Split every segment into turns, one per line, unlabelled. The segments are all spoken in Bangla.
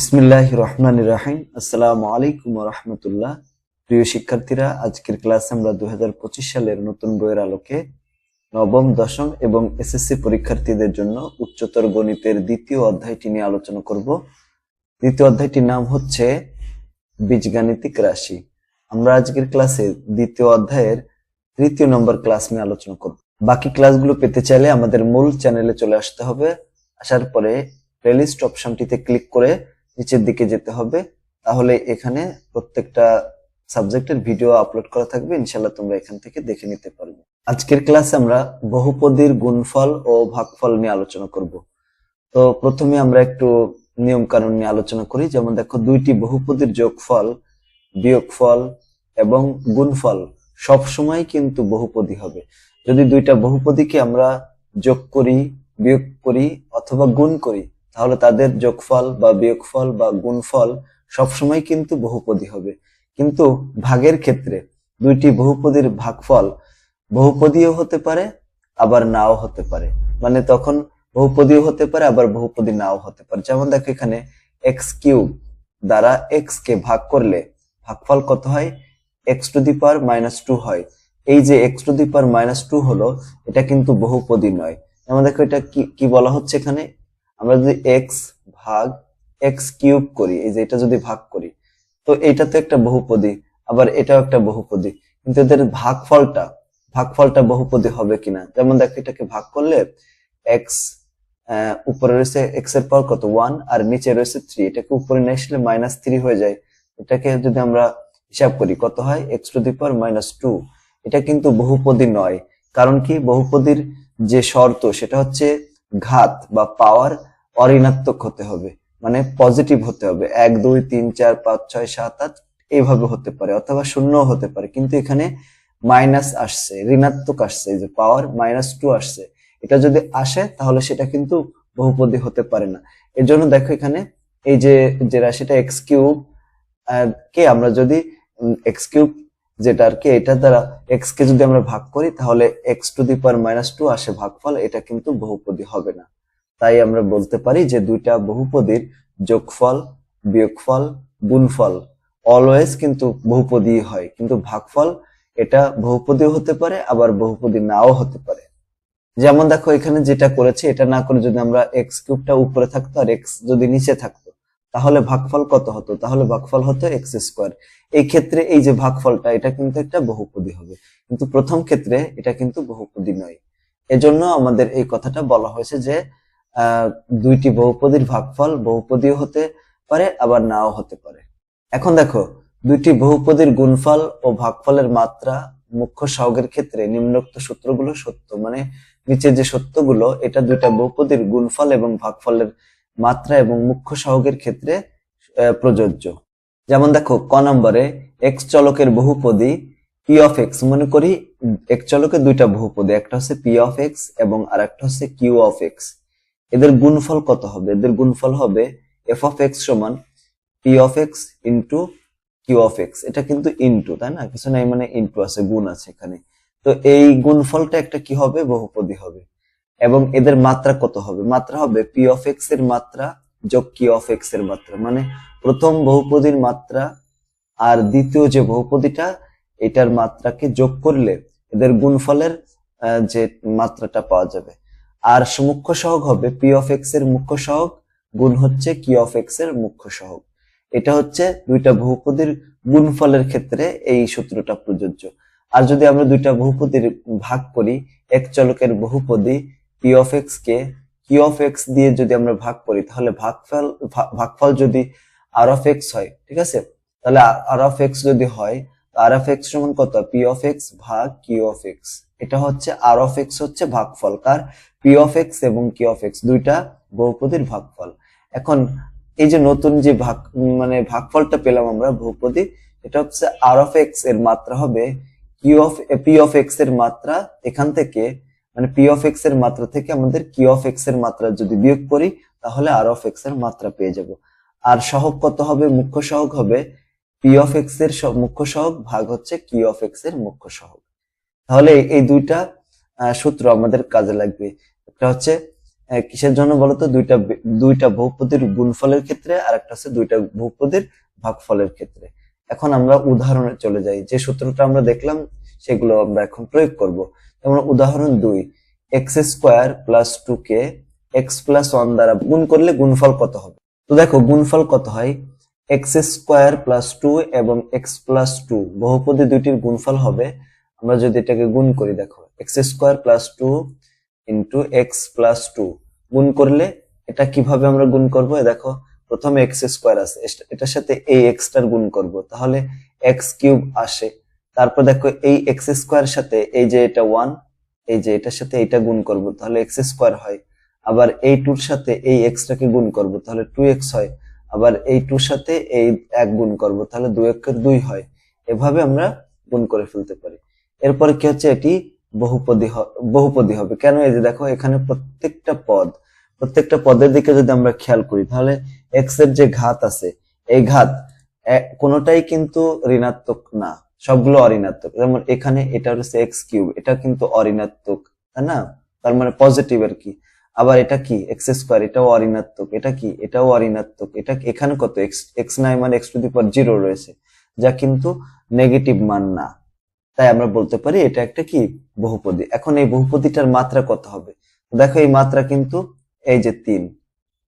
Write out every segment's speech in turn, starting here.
বিসমিল্লাহ রহমান রাহিম। আসসালামু আলাইকুম রহমতুল্লাহ। প্রিয় শিক্ষার্থীরা, আজকের ক্লাসে আমরা দুই সালের নতুন বইয়ের আলোকে নবম, দশম এবং এসএসসি পরীক্ষার্থীদের জন্য উচ্চতর গণিতের দ্বিতীয় অধ্যায়টি নিয়ে আলোচনা করব। দ্বিতীয় অধ্যায়টির নাম হচ্ছে বীজগাণিতিক রাশি। আমরা আজকের ক্লাসে দ্বিতীয় অধ্যায়ের তৃতীয় নম্বর ক্লাস নিয়ে আলোচনা করব। বাকি ক্লাসগুলো পেতে চাইলে আমাদের মূল চ্যানেলে চলে আসতে হবে। আসার পরে প্লেলিস্ট অপশনটিতে ক্লিক করে নিচের দিকে যেতে হবে, তাহলে এখানে প্রত্যেকটা সাবজেক্টের ভিডিও আপলোড করা থাকবে ইনশাল্লাহ তোমরা এখান থেকে দেখে নিতে পারবে। আজকের ক্লাসে আমরা বহুপদীর গুণফল ও ভাগফল নিয়ে আলোচনা করব। তো প্রথমে আমরা একটু নিয়ম কানুন নিয়ে আলোচনা করি। যেমন দেখো, দুইটি বহুপদীর যোগফল, বিয়োগফল এবং গুণফল সব সময় কিন্তু বহুপদী হবে। যদি দুইটা বহুপদীকে আমরা যোগ করি, বিয়োগ করি অথবা গুণ করি তাহলে তাদের যোগফল বা বিয়োগফল বা গুণফল সবসময় কিন্তু বহুপদী হবে। কিন্তু ভাগের ক্ষেত্রে দুইটি বহুপদীর ভাগফল বহুপদীও হতে পারে, আবার নাও হতে পারে। মানে তখন বহুপদীও হতে পারে, আবার বহুপদী নাও হতে পারে। যেমন দেখো এখানে এক্স কিউব দ্বারা এক্স কে ভাগ করলে ভাগফল কত হয়? X to the power minus two হয়। এই যে x to the power minus two হলো, এটা কিন্তু বহুপদী নয়। যেমন দেখো এটা কি কি বলা হচ্ছে এখানে? আমরা যদি এক্স ভাগ এক্স কিউব করি, এই যে এটা যদি ভাগ করি, তো এটা তো একটা বহুপদী, আবার এটাও একটা বহুপদী। কিন্তু এদের ভাগফলটা ভাগফলটা বহুপদী হবে কিনা? যেমন দেখো, এটাকে ভাগ করলে এক্স উপরে রয়েছে এক্সের পাওয়ার কত? ওয়ান আর নিচে রয়েছে থ্রি এটাকে উপরে নিয়ে আসলে মাইনাস থ্রি হয়ে যায়। এটাকে যদি আমরা হিসাব করি, কত হয়? X to the power minus two এটা কিন্তু বহুপদী নয়। কারণ কি? বহুপদীর যে শর্ত, সেটা হচ্ছে ঘাত বা পাওয়ার অঋণাত্মক হতে হবে মানে পজিটিভ হতে হবে। এক, দুই, তিন, চার, পাঁচ, ছয়, সাত, আট এইভাবে হতে পারে, অথবা শূন্য হতে পারে। কিন্তু এখানে মাইনাস আসছে, ঋণাত্মক আসছে যে পাওয়ার মাইনাস টু আসছে। এটা যদি আসে, তাহলে সেটা কিন্তু বহুপদী হতে পারে না। এর জন্য দেখো এখানে এই যে যে রাশিটা এক্স কিউব কে আমরা যদি এক্স কিউব যেটা আর কি, এটা দ্বারা এক্স কে যদি আমরা ভাগ করি, তাহলে x to the power minus two আসে ভাগফল, এটা কিন্তু বহুপদী হবে না। তাই আমরা বলতে পারি যে দুইটা বহুপদীর যোগফল, বিয়োগফল, গুণফল অলওয়েজ কিন্তু বহুপদী হয়। কিন্তু ভাগফল এটা বহুপদীও হতে পারে, আবার বহুপদী নাও হতে পারে। যেমন দেখো এখানে যেটা করেছে, এটা না করে যদি আমরা এক্স কিউবটা উপরে থাকতো আর এক্স যদি নিচে থাকতো, তাহলে ভাগফল কত হতো? তাহলে ভাগফল হতো এক্স স্কোয়ার এই ক্ষেত্রে এই যে ভাগফলটা, এটা কিন্তু একটা বহুপদী হবে। কিন্তু প্রথম ক্ষেত্রে এটা কিন্তু বহুপদী নয়। এজন্য আমাদের এই কথাটা বলা হয়েছে যে দুইটি বহুপদীর ভাগফল বহুপদীও হতে পারে, আবার নাও হতে পারে। এখন দেখো, দুইটি বহুপদীর গুণফল ও ভাগফলের মাত্রা মুখ্য সহগের ক্ষেত্রে নিম্নোক্ত সূত্রগুলো সত্য। মানে নিচের যে সত্যগুলো, এটা দুইটা বহুপদীর গুণফল এবং ভাগফলের মাত্রা এবং মুখ্য সহগের ক্ষেত্রে প্রযোজ্য। যেমন দেখো, ক নম্বরে এক্স চলকের বহুপদী পি অফ এক্স মনে করি এক চলকে দুইটা বহুপদী, একটা হচ্ছে পি অফ এক্স এবং আর একটা হচ্ছে কিউ অফ এক্স এদের গুণফল কত হবে? এদের গুণফল হবে এফ অফ এক্স সমান p of x into q of x এটা কিন্তু ইন্টু তাই না? কিছু নাই মানে ইন্টু আছে, গুণ আছে এখানে। তো এই গুণফলটা একটা কি হবে? বহুপদী হবে। এবং এদের মাত্রা কত হবে? মাত্রা হবে পি অফ এক্সের মাত্রা যোগ কি অফ এক্সের মাত্রা। মানে প্রথম বহুপদীর মাত্রা আর দ্বিতীয় যে বহুপদীটা, এটার মাত্রাকে যোগ করলে এদের গুণফলের যে মাত্রাটা পাওয়া যাবে। আর মুখ্য সহগ হবে পি অফ এক্সের মুখ্য সহগ গুণ হচ্ছে কি অফ এক্সের মুখ্য সহগ। এটা হচ্ছে দুইটা বহুপদীর গুণফলের ক্ষেত্রে এই সূত্রটা প্রযোজ্য। আর যদি আমরা দুইটা বহুপদীর ভাগ করি, এক চলকের বহুপদী পি অফ এক্স কে কি অফ এক্স দিয়ে যদি আমরা ভাগ করি, তাহলে ভাগফল ভাগফল যদি আর অফ এক্স হয়, ঠিক আছে? তাহলে আর অফ এক্স যদি হয় আর অফ এক্স সমান কত পি অফ এক্স ভাগ কিউ অফ এক্স এটা হচ্ছে আর অফ এক্স হচ্ছে ভাগফল কার পি অফ এক্স এবং কি অফ এক্স দুইটা বহুপদীর ভাগফল এখন এই যে নতুন যে ভাগ মানে ভাগফলটা পেলাম আমরা বহুপদী এটা হচ্ছে আর অফ এক্সের মাত্রা হবে কিউ অফ পি অফ এক্সের মাত্রা এখান থেকে মানে পি অফ এক্সের মাত্রা থেকে আমাদের কি অফ এক্সের মাত্রা যদি বিয়োগ করি তাহলে আর অফ এক্সের মাত্রা পেয়ে যাব আর সহগ কত হবে মুখ্য সহগ হবে পি অফ এক্সের মুখ্য সহগ ভাগ হচ্ছে কি অফ এক্সের মুখ্য সহগ। তাহলে এই দুইটা সূত্র আমাদের কাজে লাগবে। একটা হচ্ছে কিসের জন্য বলতো? দুইটা দুইটা বহুপদীর গুণফলের ক্ষেত্রে আর একটা হচ্ছে দুইটা বহুপদীর ভাগফলের ক্ষেত্রে। এখন আমরা উদাহরণে চলে যাই। যে সূত্রটা আমরা দেখলাম, সেগুলো আমরা এখন প্রয়োগ করব। যেমন উদাহরণ দুই এক্স স্কোয়ার প্লাস টু কে এক্স প্লাস ওয়ান দ্বারা গুণ করলে গুণফল কত হবে? তো দেখো, গুণফল কত হয়? এক্স স্কোয়ার প্লাস টু এবং এক্স প্লাস টু বহুপদী দুইটির গুণফল হবে। আমরা যদি এটাকে গুণ করি, দেখো x square plus two into x plus two গুণ করলে এটা কীভাবে আমরা গুণ করব? দেখো, প্রথমে এক্স স্কোয়ার আছে এটার সাথে এই এক্সটার গুণ করব। তাহলে এক্স কিউব আসে। তারপর দেখো, এই এক্স স্কোয়ার সাথে এই যে এটা ওয়ান এই যে এটার সাথে এটা গুণ করব, তাহলে এক্স স্কোয়ার হয়। আবার এই টুর সাথে এই এক্সটাকে গুণ করব, তাহলে টু এক্স হয়। আবার এই টুর সাথে এই এক গুণ করব, তাহলে দুই একের দুই হয়। এভাবে আমরা গুণ করে ফেলতে পারি। এরপরে কি হচ্ছে? এটি বহুপদী বহুপদী হবে। কেন? এই যে দেখো, এখানে প্রত্যেকটা পদ, প্রত্যেকটা পদের দিকে যদি আমরা খেয়াল করি, তাহলে এক্সের যে ঘাত আছে, এই ঘাত কোনোটাই কিন্তু ঋণাত্মক না। সবগুলো অঋণাত্মক। যেমন এখানে এটা হচ্ছে এক্স কিউব এটা কিন্তু অঋণাত্মক, তাই না? তার মানে পজিটিভ আর কি? আবার এটা কি? এক্স স্কোয়ার এটাও অঋণাত্মক, এটা কি? এটাও অঋণাত্মক, এটা এখানে কত? এক্স এক্স নাই মানে x to the power zero রয়েছে, যা কিন্তু নেগেটিভ মান না। তাই আমরা বলতে পারি এটা একটা কি? বহুপদী। এখন এই বহুপদীটার মাত্রা কত হবে? দেখো এই মাত্রা কিন্তু এই যে তিন,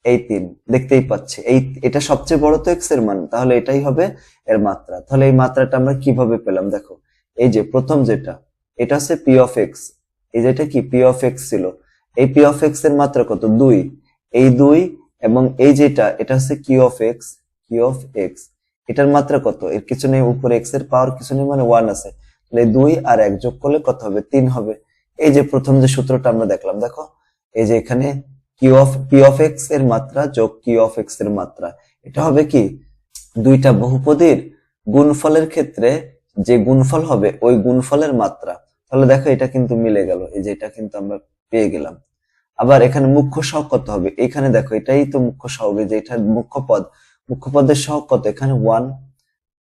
এই তিন, দেখতেই পাচ্ছি। এই, এটা সবচেয়ে বড় তো এক্সের মান, তাহলে এটাই হবে এর মাত্রা। তাহলে এই মাত্রাটা আমরা কীভাবে পেলাম? দেখো, এই যে প্রথম যেটা, এটা হচ্ছে পি অফ এক্স এই যেটা কি? পি অফ এক্স ছিল। এই পি অফ এক্সের মাত্রা কত? দুই। এই দুই এবং এই যেটা, এটা হচ্ছে q of x q of x এটার মাত্রা কত? এর কিছু নেই, উপরে এক্সের পাওয়ার কিছু নেই মানে ওয়ান আছে। তাহলে দুই আর এক যোগ করলে কত হবে? তিন হবে। এই যে প্রথম যে সূত্রটা আমরা দেখলাম, দেখো? এই যে এখানে কিউ অফ পি অফ এক্সের মাত্রা যোগ কিউ অফ এক্সের মাত্রা। এটা হবে কি? দুইটা বহুপদীর গুণফলের ক্ষেত্রে যে গুণফল হবে, ওই গুণফলের মাত্রা। তাহলে দেখো এটা কিন্তু মিলে গেল। এই যে এটা কিন্তু আমরা পেয়ে গেলাম। আবার এখানে মুখ্য সহগ কত হবে? এখানে দেখো, এটাই তো মুখ্য সহগ যে এটা মুখ্য পদ। মুখ্য পদের সহগ কত? এখানে ওয়ান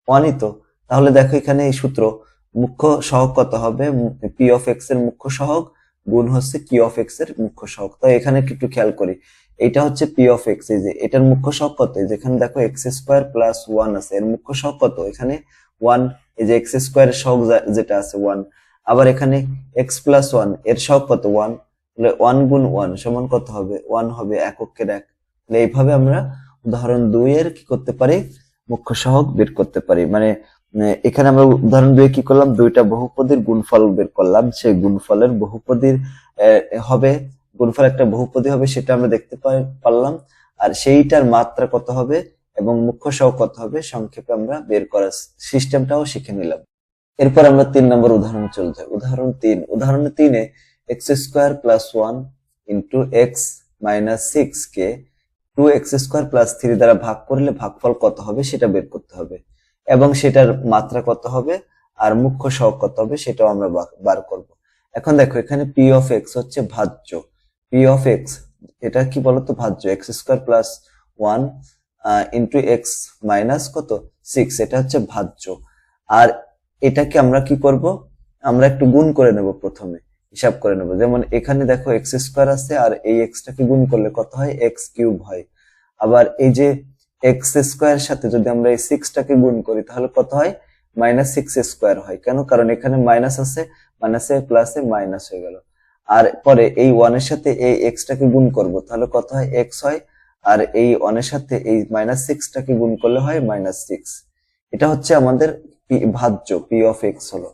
ওয়ানই তো। তাহলে দেখো এখানে এই সূত্র, মুখ্য সহগ কত হবে? পি অফ এক্সের মুখ্য সহগ গুণ হচ্ছে কিউ অফ এক্সের মুখ্য সহগ। তো এখানে একটু খেয়াল করি। এটা হচ্ছে পি অফ এক্স এই যে এটার মুখ্য সহগ কত? এই যে এখানে দেখো এক্স স্কোয়ার প্লাস ওয়ান আছে। এর মুখ্য সহগ কত? এখানে ওয়ান এই যে এক্স স্কোয়ার সহগ যেটা আছে ওয়ান আবার এখানে এক্স প্লাস ওয়ানের সহগ কত? ওয়ান তাহলে ওয়ান গুণ ওয়ান সমান কত হবে? ওয়ান হবে এককের এক। তাহলে এইভাবে আমরা উদাহরণ দুই এর কি করতে পারি? মুখ্য সহগ বের করতে পারি। মানে এখানে আমরা উদাহরণ দুই কি করলাম? দুইটা বহুপদীর গুণফল বের করলাম। সেই গুণফলের বহুপদীর হবে, গুণফল একটা বহুপদী হবে, সেটা আমরা দেখতে পারলাম। আর সেইটার মাত্রা কত হবে? এবং মুখ্য সহ কত হবে? সংক্ষেপে আমরা বের করার সিস্টেমটাও শিখে নিলাম। এরপর আমরা তিন নম্বর উদাহরণ চলে যাই। উদাহরণ তিন। উদাহরণ তিনে x square plus one into x minus six কে two x square plus three দ্বারা ভাগ করলে ভাগফল কত হবে সেটা বের করতে হবে। এবং সেটার মাত্রা কত হবে আর মুখ্য সহগ কত হবে সেটাও আমরা বার করব। এখন দেখো, এখানে পি অফ এক্স হচ্ছে ভাজ্য। পি অফ এক্স এটা কি বলতো? ভাজ্য। X square plus one into x minus কত? সিক্স এটা হচ্ছে ভাজ্য। আর এটাকে আমরা কি করব? আমরা একটু গুণ করে নেব প্রথমে। হিসাব করে নেব। যেমন এখানে দেখো এক্স স্কোয়ার আছে আর এই এক্সটাকে গুণ করলে কত হয়? এক্স কিউব হয়। আবার এই যে এক্স স্কোয়ার সাথে যদি আমরা এই সিক্সটাকে গুণ করি, তাহলে কত হয়? মাইনাস সিক্স স্কোয়ার হয়। কেন? কারণ এখানে মাইনাস আছে মাইনাসে প্লাসে মাইনাস হয়ে গেল। আর পরে এই ওয়ানের সাথে এই এক্সটাকে গুণ করব, তাহলে কত হয়? এক্স হয়। আর এই ওয়ানের সাথে এই মাইনাস সিক্সটাকে গুণ করলে হয় মাইনাস সিক্স এটা হচ্ছে আমাদের ভাজ্য পি অফ এক্স হলো।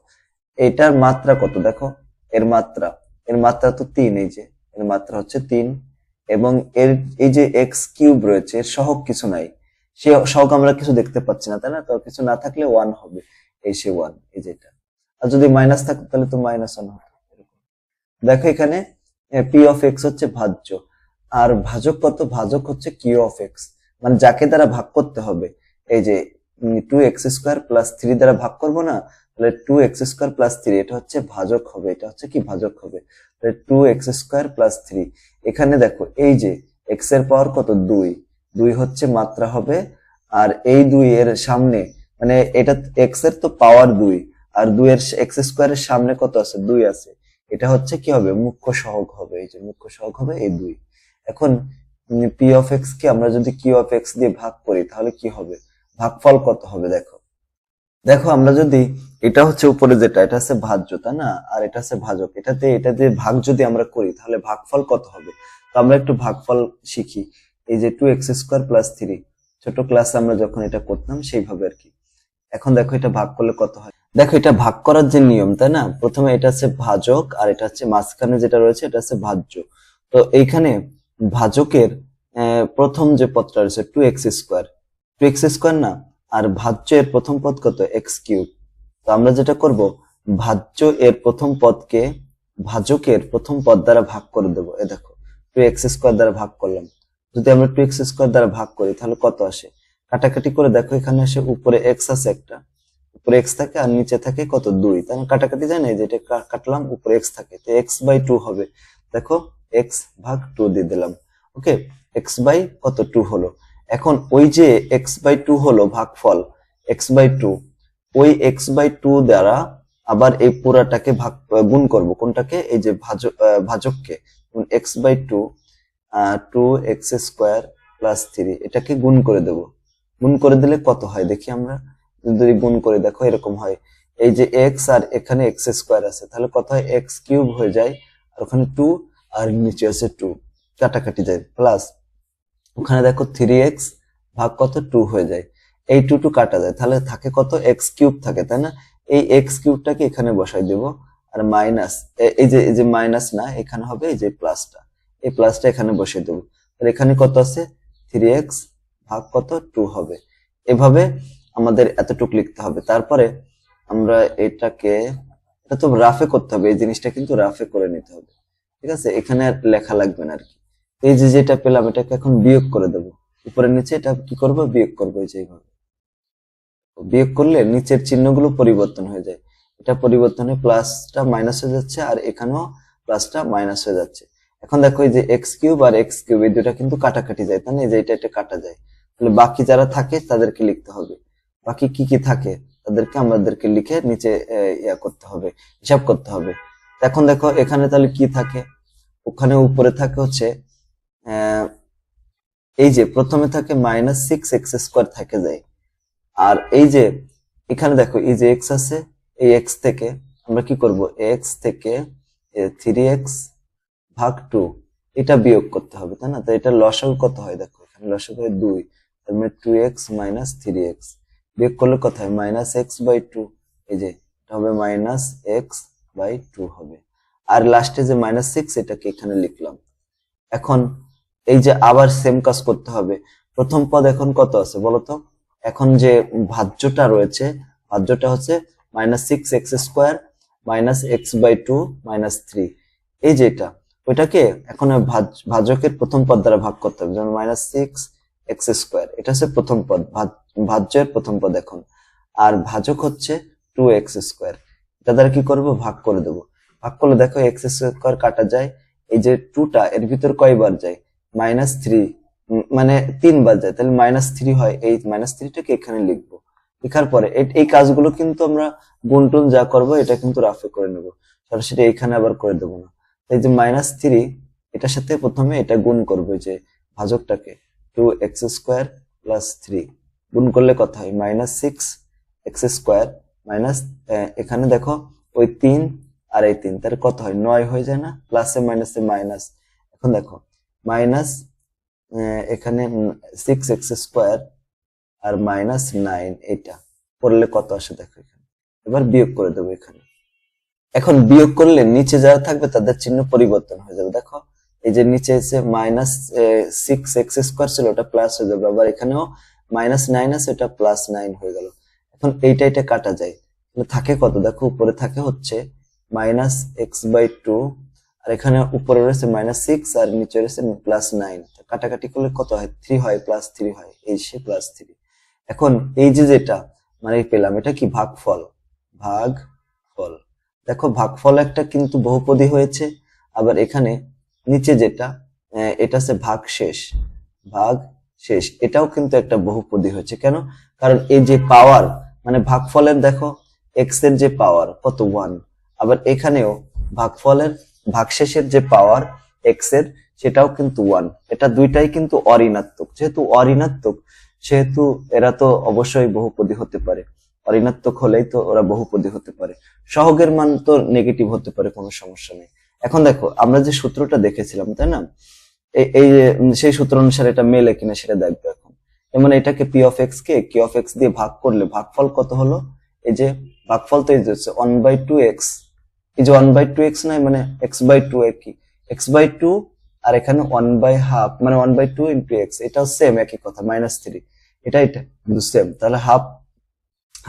এটার মাত্রা কত? দেখো এর মাত্রা। এর মাত্রা তো তিন, এই যে। এর মাত্রা হচ্ছে তিন। এবং এর, এই যে এক্স কিউব রয়েছে সহগ কিছু নাই। সে সহগ আমরা কিছু দেখতে পাচ্ছি না, তাই না? তো কিছু না থাকলে ওয়ান হবে। এই সে ওয়ান এই যেটা আর যদি মাইনাস থাকতো তাহলে তো মাইনাস ওয়ান এরকম। দেখো এখানে পি অফ এক্স হচ্ছে ভাজ্য। আর ভাজক কত? ভাজক হচ্ছে কিউ অফ এক্স মানে যাকে দ্বারা ভাগ করতে হবে। এই যে two x square plus three দ্বারা ভাগ করব না তাহলে two x square plus three এটা হচ্ছে ভাজক হবে, এটা হচ্ছে কি ভাজক হবে? তাহলে two x square plus three এখানে দেখো, এই যে এক্সের পাওয়ার কত? দুই দুই হচ্ছে মাত্রা হবে, আর এই দুই এর সামনে মানে এটা এক্সের তো পাওয়ার দুই, আর দুই এর এক্স স্কোয়ারের সামনে কত আছে? দুই আছে, এটা হচ্ছে কি হবে? মুখ্য সহগ হবে, এই যে মুখ্য সহগ হবে এই দুই। এখন পি অফ এক্স কে আমরা যদি কিউ অফ এক্স দিয়ে ভাগ করি, তাহলে কি হবে? ভাগফল কত হবে? দেখো। দেখো, আমরা যদি এটা হচ্ছে উপরে যেটা, এটা হচ্ছে ভাজ্য, তাই না? আর এটা হচ্ছে ভাজক। এটাতে এটা দিয়ে ভাগ যদি আমরা করি, তাহলে ভাগফল কত হবে? তো আমরা একটু ভাগফল শিখি। এই যে two x square plus three ছোট ক্লাসে আমরা যখন এটা করতাম, সেইভাবে আর কি। এখন দেখো এটা ভাগ করলে কত হয়? দেখো এটা ভাগ করার যে নিয়ম, তাই না? প্রথমে এটা হচ্ছে ভাজক আর এটা হচ্ছে মাঝখানে যেটা রয়েছে, এটা হচ্ছে ভাজ্য। তো এইখানে ভাজকের প্রথম যে পদটা রয়েছে two x square two x square না, আর ভাজ্যের প্রথম পদ কত? এক্স কিউব তো আমরা যেটা করব, ভাজ্য এর প্রথম পদকে, ভাজকের প্রথম পদ দ্বারা ভাগ করে দেবো। এ দেখো টু এক্স স্কোয়ার দ্বারা ভাগ করলাম। যদি আমরা টু এক্স স্কোয়ার দ্বারা ভাগ করি, তাহলে কত আসে? কাটাকাটি করে দেখো, এখানে আসে উপরে এক্স আছে একটা। উপরে এক্স থাকে আর নিচে থাকে কত? দুই। তাহলে কাটাকাটি যায় না এই যে এটা কা- কাটলাম, উপরে এক্স থাকে। তো এক্স বাই টু হবে। দেখো এক্স ভাগ টু দিয়ে দিলাম। ওকে? এক্স বাই কত? টু হলো। এখন ওই যে এক্স বাই টু হলো ভাগফল এক্স বাই টু ওই এক্স বাই টু দ্বারা আবার এই পুরাটাকে ভাগ গুণ করব। কোনটাকে? এই যে ভাজক ভাজককে। X by two two x square plus three এটাকে গুণ করে দেব। গুণ করে দিলে কত হয়? দেখি আমরা। যদি গুণ করে দেখো, এরকম হয়। এই যে এক্স আর এখানে এক্স স্কোয়ার আছে, তাহলে কত হয়? এক্স কিউব হয়ে যায়, আর ওখানে টু আর নিচে আছে টু কাটাকাটি যায়। প্লাস ওখানে দেখো থ্রি এক্স ভাগ কত? টু হয়ে যায়। এই টু টু কাটা যায়। তাহলে থাকে কত? এক্স কিউব থাকে, তাই না? এই এক্স কিউবটাকে এখানে বসাই দেব, আর মাইনাস এই যে এই যে মাইনাস না, এখানে হবে এই যে প্লাসটা এই প্লাসটা এখানে বসিয়ে দেবো। তাহলে এখানে কত আছে? থ্রি এক্স ভাগ কত? টু হবে। এভাবে আমাদের এতটুকু লিখতে হবে। তারপরে আমরা এটাকে, এটা তো রাফে করতে হবে, এই জিনিসটা কিন্তু রাফে করে নিতে হবে। ঠিক আছে? এখানে আর লেখা লাগবে না আর কি। এই যে যেটা পেলাম, এটাকে এখন বিয়োগ করে দেব। উপরে নিচে এটা কি করব? বিয়োগ করব, এই যে এইভাবে। বিয়োগ করলে নিচের চিহ্নগুলো পরিবর্তন হয়ে যায়। এটা পরিবর্তন প্লাসটা মাইনাস হয়ে যাচ্ছে আর এখানেও প্লাসটা মাইনাস হয়ে যাচ্ছে। এখন দেখো এই যে এক্স কিউব আর এক্স কিউব এই দুটা কিন্তু কাটাকাটি যায়, তাই না? এই যে এটা এটা কাটা যায়। তাহলে বাকি যারা থাকে তাদেরকে লিখতে হবে। বাকি কি কি থাকে তাদেরকে আমাদেরকে লিখে নিচে ইয়া করতে হবে, হিসাব করতে হবে। এখন দেখো এখানে তাহলে কি থাকে? ওখানে উপরে থাকে হচ্ছে এই যে প্রথমে থাকে মাইনাস সিক্স এক্স স্কোয়ার থাকে যায়। আর এই যে, এখানে দেখো, এই যে এক্স আছে, এই এক্স থেকে আমরা কি করব? এক্স থেকে থ্রি এক্স ভাগ টু এটা বিয়োগ করতে হবে, তাই না? তো এটা লসাগু কত হয়? দেখো, এখানে লসাগু হয় দুই, তার মানে two x minus three x বিয়োগ করলে কত হয়? মাইনাস এক্স বাই টু এই যে, এটা হবে মাইনাস এক্স বাই টু হবে। আর লাস্টে যে মাইনাস সিক্স এটাকে এখানে লিখলাম। এখন এই যে আবার সেম কাজ করতে হবে। প্রথম পদ এখন কত আছে বলতো এখন যে ভাজ্যটা রয়েছে, ভাজ্যটা হচ্ছে minus six x square minus x by two minus three এই যেটা ওইটাকে এখন ভাজ- ভাজকের প্রথম পদ দ্বারা ভাগ করতে হবে, যেমন মাইনাস সিক্স এক্স স্কোয়ার এটা হচ্ছে প্রথম পদ, ভাজ- ভাজ্যের প্রথম পদ এখন। আর ভাজক হচ্ছে টু এক্স স্কোয়ার এটা দ্বারা কি করব? ভাগ করে দেবো। ভাগ করলে দেখো এক্স স্কোয়ার কাটা যায়, এই যে টুটা এর ভিতর কয়বার যায়? মাইনাস থ্রি মানে তিনবার যায় তাহলে মাইনাস থ্রি হয়। এই মাইনাস থ্রিটাকে এখানে লিখব। লেখার পরে এই কাজগুলো কিন্তু আমরা গুনটুন যা করব, এটা কিন্তু রাফে করে নেব। সরাসরি এখানে আবার করে দেবো না। এই যে মাইনাস থ্রি এটার সাথে প্রথমে এটা গুণ করব যে ভাজকটাকে। Two x square plus three গুণ করলে কত হয়? Minus six x square minus এখানে দেখো ওই তিন আর এই তিন তার কত হয়? নয় হয়ে যায় না? প্লাসে মাইনাসে মাইনাস এখন দেখো মাইনাস এখানে সিক্স এক্স স্কোয়ার আর মাইনাস নাইন এটা। করলে কত আসে দেখো এখানে। এবার বিয়োগ করে দেবো এখানে। এখন বিয়োগ করলে নিচে যারা থাকবে তাদের চিহ্ন পরিবর্তন হয়ে যাবে। দেখো, এই যে নিচে এসে মাইনাস সিক্স এক্স স্কোয়ার ছিল, ওটা প্লাস হয়ে যাবে। আবার এখানেও মাইনাস নাইন আছে, এটা প্লাস নাইন হয়ে গেল। এখন এইটা এটা কাটা যায়। থাকে কত? দেখো, উপরে থাকে হচ্ছে মাইনাস এক্স বাই টু আর এখানে উপরে রয়েছে মাইনাস সিক্স আর নিচে রয়েছে প্লাস নাইন কাটাকাটি করলে কত হয়? থ্রি হয় প্লাস থ্রি হয়, এই সে প্লাস থ্রি এখন এই যে যেটা মানে পেলাম, এটা কি ভাগফল? ভাগ ফল দেখো, ভাগফল একটা কিন্তু বহুপদী হয়েছে, আবার এখানে নিচে যেটা এটা হচ্ছে ভাগ শেষ ভাগ শেষ এটাও কিন্তু একটা বহুপদী হয়েছে। কেন? কারণ এই যে পাওয়ার মানে ভাগফলের দেখো এক্সের যে পাওয়ার কত ওয়ান আবার এখানেও ভাগফলের, ভাগশেষের যে পাওয়ার এক্সের, সেটাও কিন্তু ওয়ান এটা দুইটাই কিন্তু অঋণাত্মক। যেহেতু অঋণাত্মক, সেহেতু এরা তো অবশ্যই বহুপদী হতে পারে। অঋণাত্মক হলেই তো ওরা বহুপদী হতে পারে। সহগের মান তো নেগেটিভ হতে পারে, কোনো সমস্যা নেই। এখন দেখো, আমরা যে সূত্রটা দেখেছিলাম, তাই না? এই- সেই সূত্র অনুসারে এটা মেলে কিনা সেটা দেখব এখন। যেমন এটাকে পি অফ এক্স কে কি অফ এক্স দিয়ে ভাগ করলে ভাগফল কত হলো? এই যে, ভাগফল তো এই যে ওয়ান বাই টু এক্স এই যে ওয়ান বাই টু এক্স নয় মানে এক্স বাই টু কি এক্স বাই টু আর এখানে ওয়ান বাই হাফ মানে one by two into x এটাও সেম একই কথা মাইনাস থ্রি এটা এটা, কিন্তু সেম তাহলে half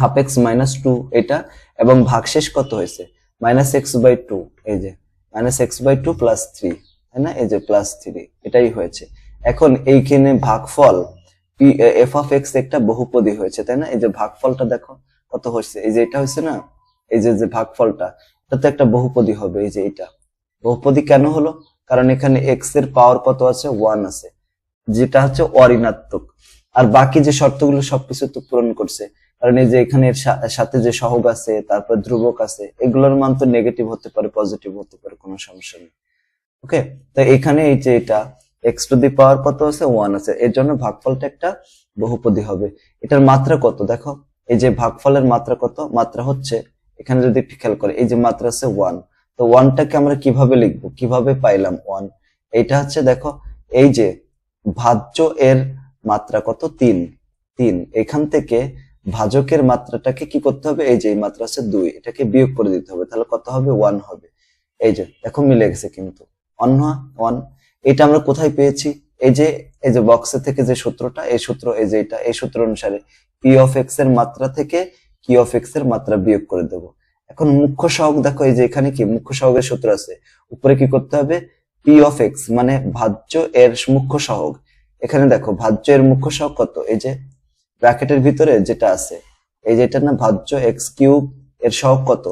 half x minus two এটা, এবং ভাগশেষ কত হয়েছে? মাইনাস এক্স বাই টু এই যে minus x by two plus three তাই না? এই যে প্লাস থ্রি এটাই হয়েছে। এখন এইখানে ভাগফল এফ অফ এক্স একটা বহুপদী হয়েছে, তাই না? এই যে ভাগফলটা দেখো, কত হয়েছে? এই যে এটা হয়েছে না? এই যে যে ভাগফলটা এটা তো একটা বহুপদী হবে, এই যে এটা। বহুপদী কেন হলো? কারণ এখানে এক্সের পাওয়ার কত আছে? ওয়ান আছে। যেটা হচ্ছে অঋণাত্মক। আর বাকি যে শর্তগুলো সবকিছু তো পূরণ করছে। কারণ এই যে এখানে সাথে যে সহগ আছে, তারপর ধ্রুবক আছে, এগুলোর মান তো নেগেটিভ হতে পারে পজিটিভ হতে পারে, কোনো সমস্যা নেই। ওকে? তো এখানে এই যে এটা এক্স টু দি পাওয়ার কত আছে? ওয়ান আছে। এর জন্য ভাগফলটা একটা বহুপদী হবে। এটার মাত্রা কত? দেখো, এই যে ভাগফলের মাত্রা কত? মাত্রা হচ্ছে, এখানে যদি একটু খেয়াল করে, এই যে মাত্রা আছে ওয়ান তো ওয়ানটাকে আমরা কীভাবে লিখব? কীভাবে পাইলাম ওয়ান এইটা হচ্ছে দেখো, এই যে ভাজ্য এর মাত্রা কত? তিন। তিন। এখান থেকে ভাজকের মাত্রাটাকে কি করতে হবে? এই যে, এই মাত্রা আছে দুই। এটাকে বিয়োগ করে দিতে হবে। তাহলে কত হবে? ওয়ান হবে। এই যে, দেখো মিলে গেছে কিন্তু। অন্য ওয়ান এটা আমরা কোথায় পেয়েছি? এই যে এই যে বক্সে থেকে যে সূত্রটা, এই সূত্র, এই যে এটা, এই সূত্র অনুসারে পি অফ এক্সের মাত্রা থেকে কি অফ এক্সের মাত্রা বিয়োগ করে দেব। এখন মুখ্য সহগ দেখো, এই যে এখানে কি মুখ্য সহগের সূত্র আছে। উপরে কি করতে হবে? পি অফ এক্স মানে ভাজ্য এর মুখ্য সহগ। এখানে দেখো, ভাজ্য এর মুখ্য সহগ কত? এই যে ব্র্যাকেটের ভিতরে যেটা আছে, এই যে এটা না ভাজ্য এক্স কিউব এর সহগ কত?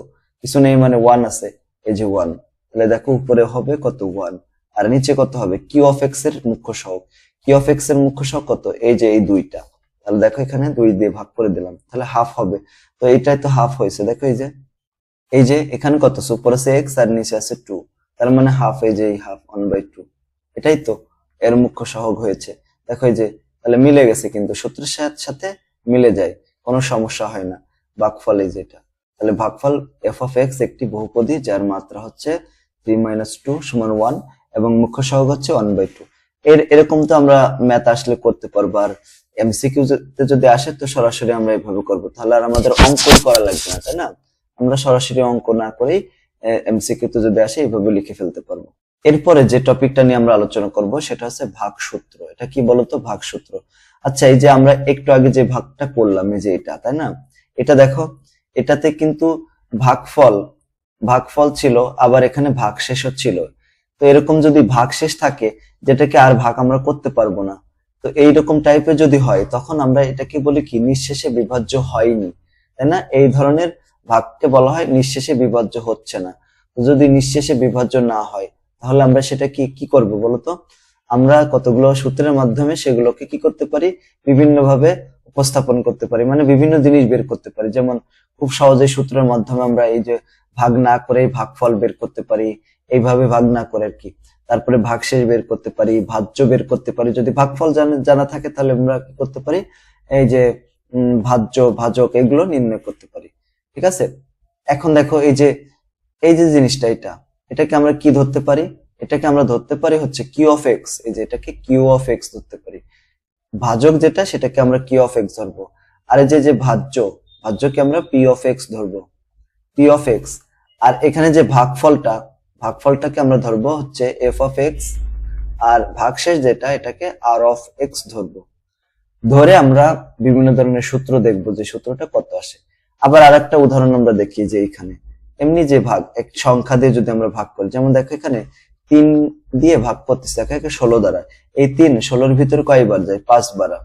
কিছু নেই মানে ওয়ান আছে। এই যে ওয়ান তাহলে দেখো, উপরে হবে কত ওয়ান আর নিচে কত হবে? কিউ অফ এক্সের মুখ্য সহগ। কিউ অফ এক্সের মুখ্য সহগ কত? এই যে এই দুইটা। তাহলে দেখো, এখানে দুই দিয়ে ভাগ করে দিলাম। তাহলে হাফ হবে। তো এইটাই তো হাফ হয়েছে। দেখো, এই যে এই যে এখানে কত? সুপার আছে এক্স আর নিচে আছে টু তার মানে হাফ এই যে হাফ ওয়ান বাই টু এটাই তো এর মুখ্য সহগ হয়েছে। দেখো এই যে, তাহলে মিলে গেছে কিন্তু সূত্রের সাথে মিলে যায়। কোনো সমস্যা হয় না। ভাগফল এই যেটা তাহলে ভাগফল এফ অফ এক্স একটি বহুপদী, যার মাত্রা হচ্ছে থ্রি মাইনাস টু সমান ওয়ান এবং মুখ্য সহগ হচ্ছে ওয়ান বাই টু এর, এরকম তো আমরা ম্যাথ আসলে করতে পারব, আর এমসিকিউ যদি আসে, তো সরাসরি আমরা এভাবে করব। তাহলে আর আমাদের অঙ্ক করা লাগবে না, তাই না? আমরা সরাসরি অঙ্ক না করেই এমসিকিউ তে যদি আসে, এইভাবে লিখে ফেলতে পারব। এরপরে যে টপিকটা নিয়ে আমরা আলোচনা করব, সেটা হচ্ছে ভাগসূত্র। এটা কি বলতো? ভাগসূত্র। আচ্ছা এই যে আমরা একটু আগে যে ভাগটা করলাম, এই যে এটা, তাই না? এটা দেখো, এটাতে কিন্তু ভাগফল ভাগফল ছিল, আবার এখানে ভাগশেষও ছিল। তো এরকম যদি ভাগশেষ থাকে, যেটাকে আর ভাগ আমরা করতে পারব না। তো এইরকম টাইপের যদি হয়, তখন আমরা এটাকে বলি কি? নিঃশেষে বিভাজ্য হয়নি। তাই না? এই ধরনের ভাগকে বলা হয় নিঃশেষে বিভাজ্য হচ্ছে না। যদি নিঃশেষে বিভাজ্য না হয়, তাহলে আমরা সেটা কি কি করব বলতো আমরা কতগুলো সূত্রের মাধ্যমে সেগুলোকে কি করতে পারি? বিভিন্ন ভাবে উপস্থাপন করতে পারি মানে বিভিন্ন জিনিস বের করতে পারি। যেমন খুব সহজে সূত্রের মাধ্যমে আমরা এই যে ভাগ না করে ভাগফল বের করতে পারি, এইভাবে ভাগ না করে আর কি। তারপরে ভাগশেষ বের করতে পারি, ভাজ্য বের করতে পারি। যদি ভাগফল জানা জানা থাকে তাহলে আমরা কি করতে পারি? এই যে ভাজ্য, ভাজক, এগুলো নির্ণয় করতে পারি। ঠিক আছে? এখন দেখো এই যে এই যে জিনিসটা এটা, এটাকে আমরা কি ধরতে পারি? এটাকে আমরা ধরতে পারি হচ্ছে কিউ অফ এক্স এই যে এটাকে কিউ অফ এক্স ধরতে পারি। ভাজক যেটা, সেটাকে আমরা কিউ অফ এক্স ধরবো। আর এই যে যে ভাজ্য, ভাজ্যকে আমরা পি অফ এক্স ধরবো। পি অফ এক্স আর এখানে যে ভাগফলটা, ভাগফলটাকে আমরা ধরবো হচ্ছে এফ অফ এক্স আর ভাগশেষ যেটা, এটাকে আর অফ এক্স ধরবো। ধরে আমরা বিভিন্ন ধরনের সূত্র দেখব যে সূত্রটা কত আসে। আবার আরেকটা উদাহরণ আমরা দেখি যে এখানে। এমনি যে ভাগ, এক সংখ্যা দিয়ে যদি আমরা ভাগ করি, যেমন দেখো এখানে তিন দিয়ে ভাগ করতেছে, দেখো একে ষোলো দ্বারা। এই তিন, ষোলোর ভিতরে কয়বার যায়? পাঁচ বারা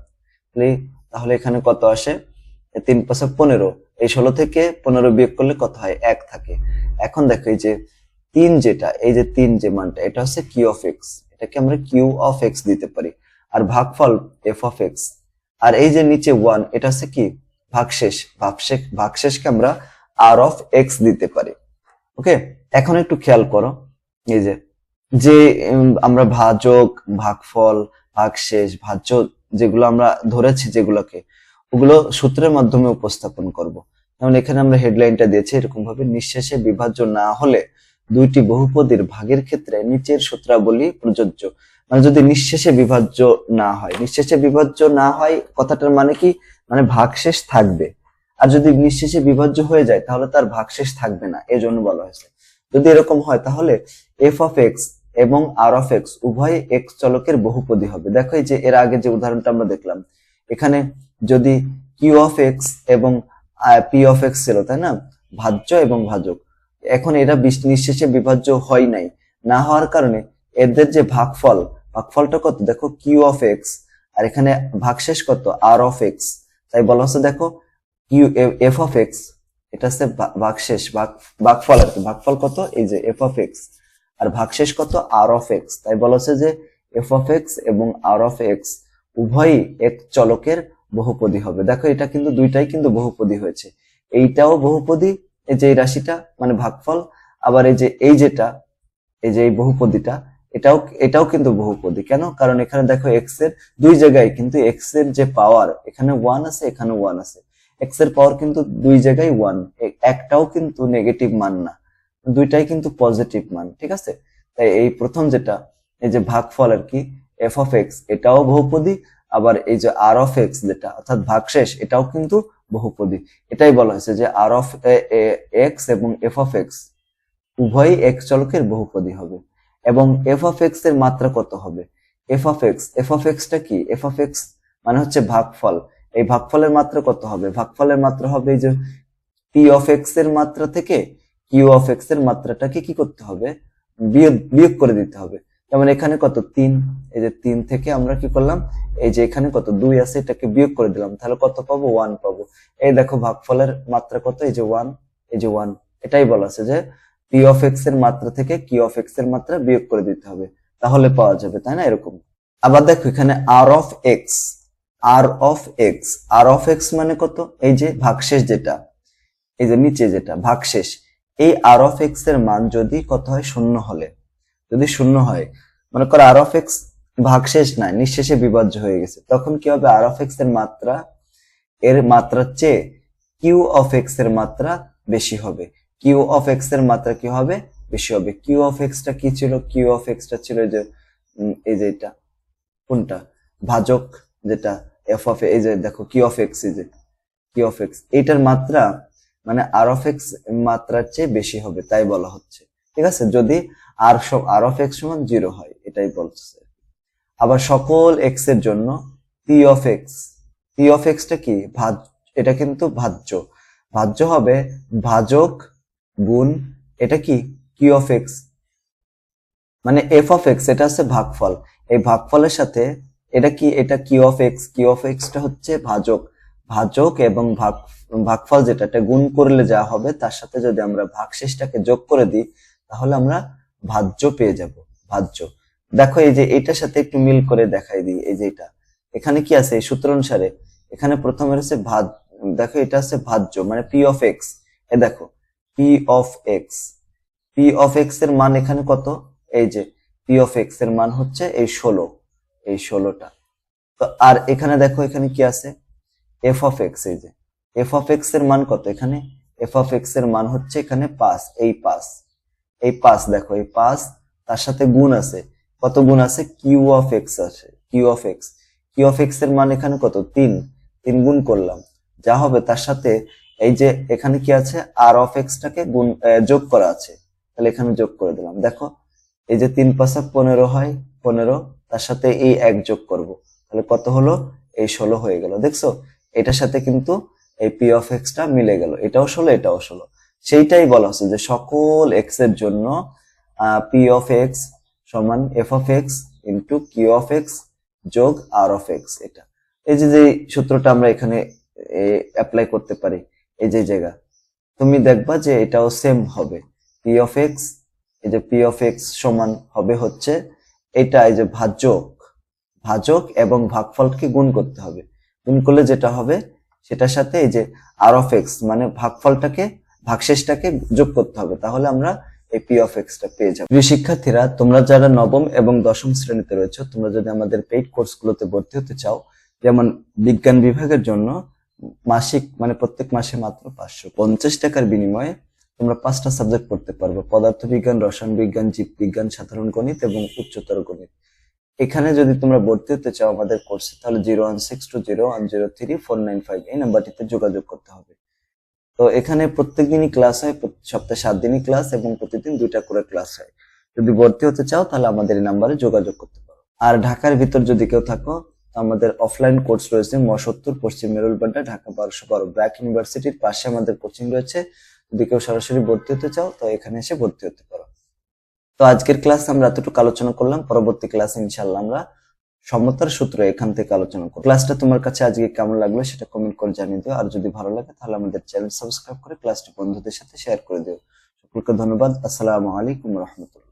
তাহলে এখানে কত আসে? তিন পাঁচে পনেরো। এই ষোলো থেকে পনেরো বিয়োগ করলে কত হয়? এক থাকে। এখন দেখো এই যে তিন যেটা, এই যে তিন যে মানটা, এটা হচ্ছে কিউ অফ এক্স এটাকে আমরা কিউ অফ এক্স দিতে পারি। আর ভাগফল এফ অফ এক্স আর এই যে নিচে ওয়ান এটা হচ্ছে কি? ভাগশেষ ভাগশেষ, ভাগশেষকে আমরা আর অফ এক্স দিতে পারি। ওকে এখন একটু খেয়াল করো, এই যে যে আমরা ভাজক ভাগফল, ভাগশেষ ভাজ্য যেগুলো আমরা ধরেছি যেগুলোকে, ওগুলো সূত্রের মাধ্যমে উপস্থাপন করব। যেমন এখানে আমরা হেডলাইনটা দিয়েছি এরকম ভাবে নিঃশেষে বিভাজ্য না হলে দুইটি বহুপদীর ভাগের ক্ষেত্রে নিচের সূত্রাবলী প্রযোজ্য। মানে যদি নিঃশেষে বিভাজ্য না হয়। নিঃশেষে বিভাজ্য না হয়, কথাটার মানে কি? মানে ভাগশেষ থাকবে। আর যদি নিঃশেষে বিভাজ্য হয়ে যায়, তাহলে তার ভাগশেষ থাকবে না। এই জন্য বলা হয়েছে। যদি এরকম হয়, তাহলে এফ অফ এক্স এবং আর অফ এক্স উভয় এক্স চলকের বহুপদী হবে। দেখো যে, এর আগে যে উদাহরণটা আমরা দেখলাম, এখানে যদি কিউ অফ এক্স এবং পি অফ এক্স ছিল, তাই না? ভাজ্য এবং ভাজক। এখন এরা নিঃশেষে বিভাজ্য হয় নাই। না হওয়ার কারণে এদের যে ভাগফল, ভাগফলটা কত? দেখো কিউ অফ এক্স আর এখানে ভাগশেষ কত? আর অফ এক্স তাই বলা হচ্ছে, দেখো কিউ এফ অফ এক্স এটা হচ্ছে ভাগশেষ, ভাগ, ভাগফল আর কি। ভাগফল কত? এই যে এফ অফ এক্স আর ভাগশেষ কত? আর অফ এক্স তাই বলা হচ্ছে যে এফ অফ এক্স এবং আর অফ এক্স উভয়ই এক চলকের বহুপদী হবে। দেখো, এটা কিন্তু দুইটাই কিন্তু বহুপদী হয়েছে। এইটাও বহুপদী, এই যে এই রাশিটা মানে ভাগফল। আবার এই যে, এই যেটা, এই যে এই বহুপদীটা এটাও এটাও কিন্তু বহুপদী। কেন? কারণ এখানে দেখো এক্সের দুই জায়গায় কিন্তু এক্সের যে পাওয়ার এখানে ওয়ান আছে, এখানে ওয়ান আছে। এক্সের পাওয়ার কিন্তু দুই জায়গায় ওয়ান একটাও কিন্তু নেগেটিভ মান না। দুইটাই কিন্তু পজিটিভ মান, ঠিক আছে? তাই এই প্রথম যেটা, এই যে ভাগফল আর কি এফ অফ এক্স এটাও বহুপদী, আবার এই যে আর অফ এক্স যেটা, অর্থাৎ ভাগশেষ, এটাও কিন্তু বহুপদী। এটাই বলা হয়েছে যে আর অফ এক্স এবং এফ অফ এক্স উভয়ই এক্স চলকের বহুপদী হবে। এবং এফ অফ এক্সের মাত্রা কত হবে? F of X F of extra কি? এফ অফ এক্স মানে হচ্ছে ভাগফল। এই ভাগফলের মাত্রা কত হবে? ভাগফলের মাত্রা হবে যে পি অফ এক্সের মাত্রা থেকে কিউ অফ এক্সের মাত্রাটাকে কি করতে হবে? বিয়োগ বিয়োগ করে দিতে হবে। যেমন এখানে কত? তিন। এই যে তিন থেকে আমরা কি করলাম? এই যে এখানে কত? দুই আছে, এটাকে বিয়োগ করে দিলাম। তাহলে কত পাবো? ওয়ান পাবো। এই দেখো ভাগফলের মাত্রা কত? এই যে ওয়ান এই যে ওয়ান এটাই বলা আছে যে পি অফ এক্সের মাত্রা থেকে কি অফ এক্সের মাত্রা বিয়োগ করে দিতে হবে। তাহলে পাওয়া যাবে, তাই না? এরকম। আবার দেখো, এখানে r of x r of x r of x মানে কত? এই যে ভাগশেষ যেটা, এই যে নিচে যেটা, ভাগশেষ। এই আর অফ এক্সের মান যদি কত হয়? শূন্য হলে। যদি শূন্য হয়, মনে করো আর অফ এক্স ভাগশেষ নাই, নিঃশেষে বিভাজ্য হয়ে গেছে, তখন কি হবে? আর অফ এক্সের মাত্রা, এর মাত্রার চেয়ে কিউ অফ এক্সের মাত্রা বেশি হবে। কিউ অফ এক্সের মাত্রা কি হবে? বেশি হবে। কিউ অফ এক্সটা কি ছিল? কিউ অফ এক্সটা ছিল যে এই যে এটা। কোনটা? ভাজক যেটা এফ অফ এই যে, দেখো কিউ অফ এক্স এই যে কিউ অফ এক্স এইটার মাত্রা মানে আর অফ এক্স মাত্রার চেয়ে বেশি হবে, তাই বলা হচ্ছে। ঠিক আছে? যদি আর সব আর অফ এক্স সমান জিরো হয়, এটাই বলছে। আবার সকল এক্সের জন্য p of x p of extra কি? ভাজ, এটা কিন্তু ভাজ্য। ভাজ্য হবে ভাজক গুণ, এটা কি? কিউ অফ এক্স মানে এফ অফ এক্স এটা হচ্ছে ভাগফল। এই ভাগফলের সাথে এটা কি? এটা q of x q of extra হচ্ছে ভাজক। ভাজক এবং ভাগ, ভাগফল যেটা এটা গুণ করলে যা হবে, তার সাথে যদি আমরা ভাগশেষটাকে যোগ করে দিই, তাহলে আমরা ভাজ্য পেয়ে যাব। ভাজ্য। দেখো, এই যে এটার সাথে একটু মিল করে দেখাই দিই, এই যে এটা। এখানে কি আছে? এই সূত্র অনুসারে। এখানে প্রথমে রয়েছে ভাজ, দেখো, এটা আছে ভাজ্য মানে পি অফ এক্স এ দেখো p of x p of এক্সের মান এখানে কত? এই যে পি অফ এক্সের মান হচ্ছে এই ষোলো, এই ষোলোটা। তো আর এখানে দেখো, এখানে কি আছে? এফ অফ এক্স এই যে। এফ অফ এক্সের মান কত এখানে? এফ অফ এক্সের মান হচ্ছে এখানে পাঁচ, এই পাঁচ। এই পাঁচ দেখো, এই পাঁচ, তার সাথে গুণ আছে। কত গুণ আছে? কিউ অফ এক্স আছে q of x q of এক্সের মান এখানে কত? তিন। তিন গুণ করলাম। যা হবে তার সাথে এই যে এখানে কি আছে? আর অফ এক্সটাকে গুণ যোগ করা আছে। তাহলে এখানে যোগ করে দিলাম। দেখো, এই যে তিন পাঁচা পনেরো হয়, পনেরো, তার সাথে এই এক যোগ করব। তাহলে কত হলো? এই ষোলো হয়ে গেল। দেখছ? এটার সাথে কিন্তু এই পি অফ এক্সটা মিলে গেল। এটাও ষোলো এটাও ষোলো। সেইটাই বলা হচ্ছে যে সকল এক্সের জন্য পি অফ এক্স সমান f of x into q of x যোগ আর অফ এক্স এটা। এই যে যে সূত্রটা আমরা এখানে অ্যাপ্লাই করতে পারি এই যে জায়গা। তুমি দেখবা যে এটাও সেম হবে। পি অফ এক্স এই যে পি অফ এক্স সমান হবে হচ্ছে এটা এই যে ভাজক। ভাজক এবং ভাগফলকে গুণ করতে হবে। গুণ করলে যেটা হবে, সেটার সাথে এই যে আর অফ এক্স মানে ভাগফলটাকে, ভাগশেষটাকে যোগ করতে হবে। তাহলে আমরা এই পি অফ এক্সটা পেয়ে যাবে। প্রিয় শিক্ষার্থীরা, তোমরা যারা নবম এবং দশম শ্রেণীতে রয়েছে, তোমরা যদি আমাদের পেইড কোর্সগুলোতে ভর্তি হতে চাও, যেমন বিজ্ঞান বিভাগের জন্য মাসিক মানে প্রত্যেক মাসে মাত্র পাঁচশো পঞ্চাশ টাকার বিনিময়ে তোমরা পাঁচটা সাবজেক্ট পড়তে পারবে। পদার্থবিজ্ঞান রসায়ন বিজ্ঞান জীববিজ্ঞান, সাধারণ গণিত এবং উচ্চতর গণিত। এখানে যদি তোমরা ভর্তি হতে চাও আমাদের কোর্সে তাহলে zero one six two zero one zero three four nine five এই নাম্বারটিতে যোগাযোগ করতে হবে। তো এখানে প্রত্যেক দিনই ক্লাস হয় সপ্তাহে সাত দিনই ক্লাস এবং প্রতিদিন দুইটা করে ক্লাস হয়। যদি ভর্তি হতে চাও, তাহলে আমাদের এই নাম্বারে যোগাযোগ করতে পারো। আর ঢাকার ভিতর যদি কেউ থাকো আমাদের অফলাইন কোর্স রয়েছে মসত্তর পশ্চিম মেরুলবাড্ডা ঢাকা বারোশো বারো ব্র্যাক ইউনিভার্সিটির পাশে আমাদের কোচিং রয়েছে। যদি কেউ সরাসরি ভর্তি হতে চাও, তো এখানে এসে ভর্তি হতে পারো। তো আজকের ক্লাস আমরা এতটুকু আলোচনা করলাম। পরবর্তী ক্লাসে ইনশাল্লাহ আমরা সমতার সূত্র এখান থেকে আলোচনা করব। ক্লাসটা তোমার কাছে আজকে কেমন লাগল সেটা কমেন্ট করে জানিয়ে দিও। আর যদি ভালো লাগে, তাহলে আমাদের চ্যানেল সাবস্ক্রাইব করে ক্লাসটি বন্ধুদের সাথে শেয়ার করে দিও। সকলকে ধন্যবাদ। আসসালামু আলাইকুম রহমতুল্লাহ।